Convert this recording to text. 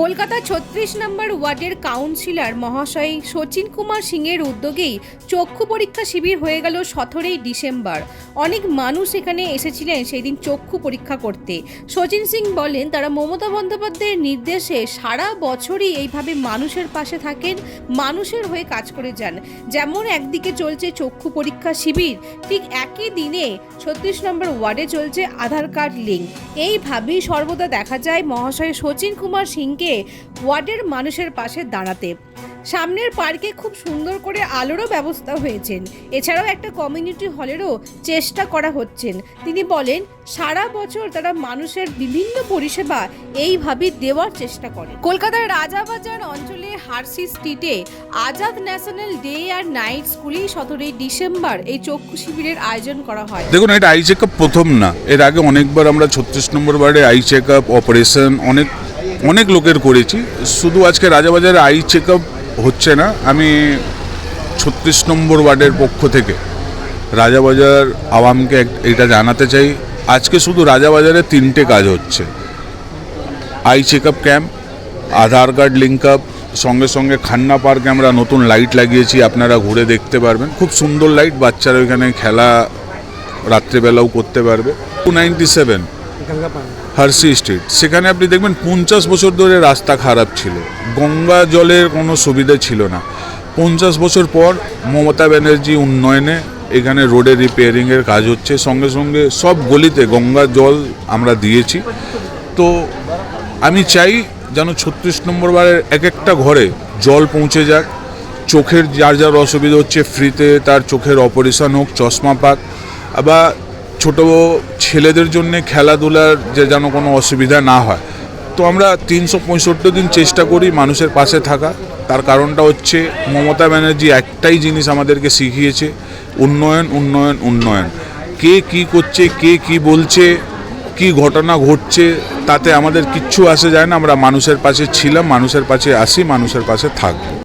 কলকাতা ছত্রিশ নম্বর ওয়ার্ডের কাউন্সিলর মহাশয় সচিন কুমার সিংয়ের উদ্যোগেই চক্ষু পরীক্ষা শিবির হয়ে গেল সতেরোই ডিসেম্বর। অনেক মানুষ এখানে এসেছিলেন সেই দিন চক্ষু পরীক্ষা করতে। সচিন সিং বলেন, তারা মমতা বন্দ্যোপাধ্যায়ের নির্দেশে সারা বছরই এইভাবে মানুষের পাশে থাকেন, মানুষের হয়ে কাজ করে যান। যেমন একদিকে চলছে চক্ষু পরীক্ষা শিবির, ঠিক একই দিনে ছত্রিশ নম্বর ওয়ার্ডে চলছে আধার কার্ড লিঙ্ক। এইভাবেই সর্বদা দেখা যায় মহাশয় সচিন কুমার সিংকে ওয়ার্ডের মানুষের পাশে দাঁড়াতে। সামনের পার্কে খুব সুন্দর করে আলোরও ব্যবস্থা হয়েছেন। এছাড়াও একটা কমিউনিটি হলেরও চেষ্টা করা হচ্ছেন। তিনি বলেন, সারা বছর তারা মানুষের বিভিন্ন পরিষেবা এইভাবে দেওয়ার চেষ্টা করে কলকাতার রাজাবাজার অঞ্চলে হার্সি স্ট্রিটে আজাদ ন্যাশনাল ডে আর নাইট স্কুলেই সতেরোই ডিসেম্বর এই চক্ষু শিবিরের আয়োজন করা হয়। দেখুন, এটা আই চেক প্রথম না। এর আগে অনেকবার আমরা ছত্রিশ নম্বর ওয়ার্ডে আই চেক অপারেশন, অনেক অনেক লোকের করেছি। শুধু আজকে রাজাবাজারে আই চেক হচ্ছে না, আমি ছত্রিশ নম্বর ওয়ার্ডের পক্ষ থেকে রাজাবাজার আওয়ামকে এটা জানাতে চাই। আজকে শুধু রাজাবাজারে তিনটে কাজ হচ্ছে। Eye check camp Aadhaar card link up সঙ্গে সঙ্গে খান্না পার্কে আমরা নতুন লাইট লাগিয়েছি, আপনারা ঘুরে দেখতে পারবেন। খুব সুন্দর লাইট বাচ্চারা ওইখানে খেলা রাত্রেবেলাও করতে পারবে। টু নাইনটি সেভেন হার্সি স্ট্রিট। সেখানে আপনি দেখবেন পঞ্চাশ বছর ধরে রাস্তা খারাপ ছিল। গঙ্গা জলের কোনো সুবিধা ছিল না। পঞ্চাশ বছর পর মমতা ব্যানার্জি উন্নয়নে এখানে রোডের রিপেয়ারিংয়ের কাজ হচ্ছে। সঙ্গে সঙ্গে সব গলিতে গঙ্গা জল আমরা দিয়েছি। তো আমি চাই যেন ছত্রিশ নম্বর বারের এক একটা ঘরে জল পৌঁছে যাক। চোখের যার যার অসুবিধা হচ্ছে ফ্রিতে তার চোখের অপারেশন হোক, চশমা পাক। আবার ছোটো ছেলেদের জন্য খেলাধুলার যে যেন কোনো অসুবিধা না হয়। তো আমরা তিনশো পঁয়ষট্টি দিন চেষ্টা করি মানুষের পাশে থাকা। তার কারণটা হচ্ছে মমতা ব্যানার্জি একটাই জিনিস আমাদেরকে শিখিয়েছে, উন্নয়ন উন্নয়ন উন্নয়ন। কে কি করছে, কে কি বলছে, কি ঘটনা ঘটছে, তাতে আমাদের কিচ্ছু আসে যায় না। আমরা মানুষের পাশে ছিলাম, মানুষের পাশে আসি, মানুষের পাশে থাকব।